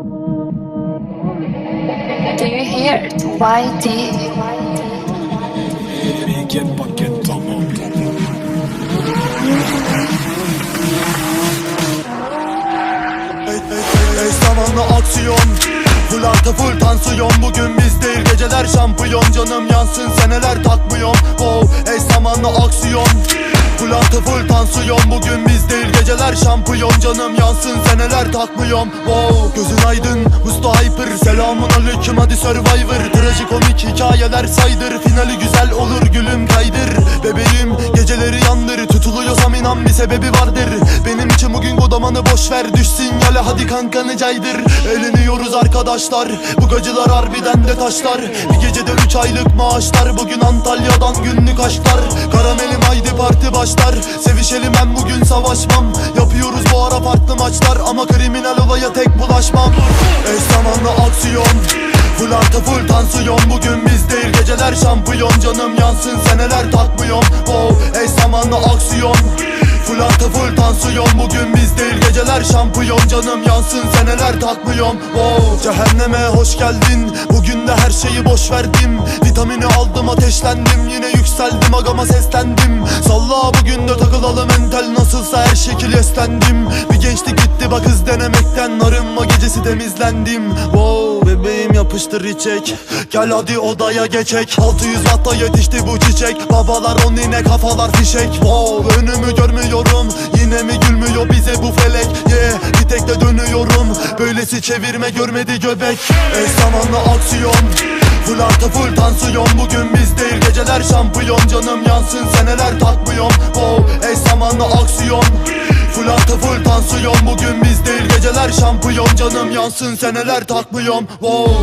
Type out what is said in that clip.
Do you hear it? YT. Get aksiyon Full artı full tansiyon Bugün biz değil geceler şampiyon Canım yansın seneler takmıyorum geceler şampiyon Canım yansın seneler takmıyorum. Wow gözün aydın Musta Hyper Selamun aleyküm hadi Survivor. Trajikomik hikayeler saydır Finali güzel olur gülüm kaydır. Bebeğim geceleri yandır Tutuluyorsam inan bir sebebi vardır. Benim için bugün godamanı boş ver Düş sinyale hadi kankanı caydır. Eğleniyoruz arkadaşlar Bu gacılar harbiden de taşlar. Bir gecede üç aylık maaşlar Bugün Antalya'dan günlük aşklar. Karamelim haydi parti başlar Sevişelim ben bugün savaşmam. Yapıyoruz bu ara farklı maçlar Ama kriminal olaya tek bulaşmam. Eş zamanlı aksiyon Full artı full tansiyon. Bugün biz değil geceler şampiyon. Canım yansın seneler takmıyorum. Wow eş zamanlı aksiyon Full artı full tansiyon. Bugün biz değil geceler şampiyon. Canım yansın seneler takmıyorum. Wow cehenneme hoş geldin. Bugün de her şeyi boş verdim. Vitamini aldım ateşlendim. Yine yükseldim agama seslendim. Salla bugün de takılalım entel Nasılsa her şekil eslendim. Bir gençlik gitti bak hız denemekten. Arınma gecesi temizlendim. Wow bebeğim yapıştır içek. Gel hadi odaya geçek. 600 watta yetişti bu çiçek. Babalar on yine kafalar fişek. Wow önümü görmüyorum. Yine mi gülmüyor bize bu felek? Yeah bir tek de dönüyorum. Böylesi çevirme görmedi göbek. Eş zamanlı aksiyon. Full artı full tansiyon. Bugün biz geceler şampiyon Canım yansın seneler takmıyorum. Wow eş zamanlı aksiyon. Full artı full tansiyon. Bugün biz değil geceler şampiyon Canım yansın seneler takmıyorum. Wow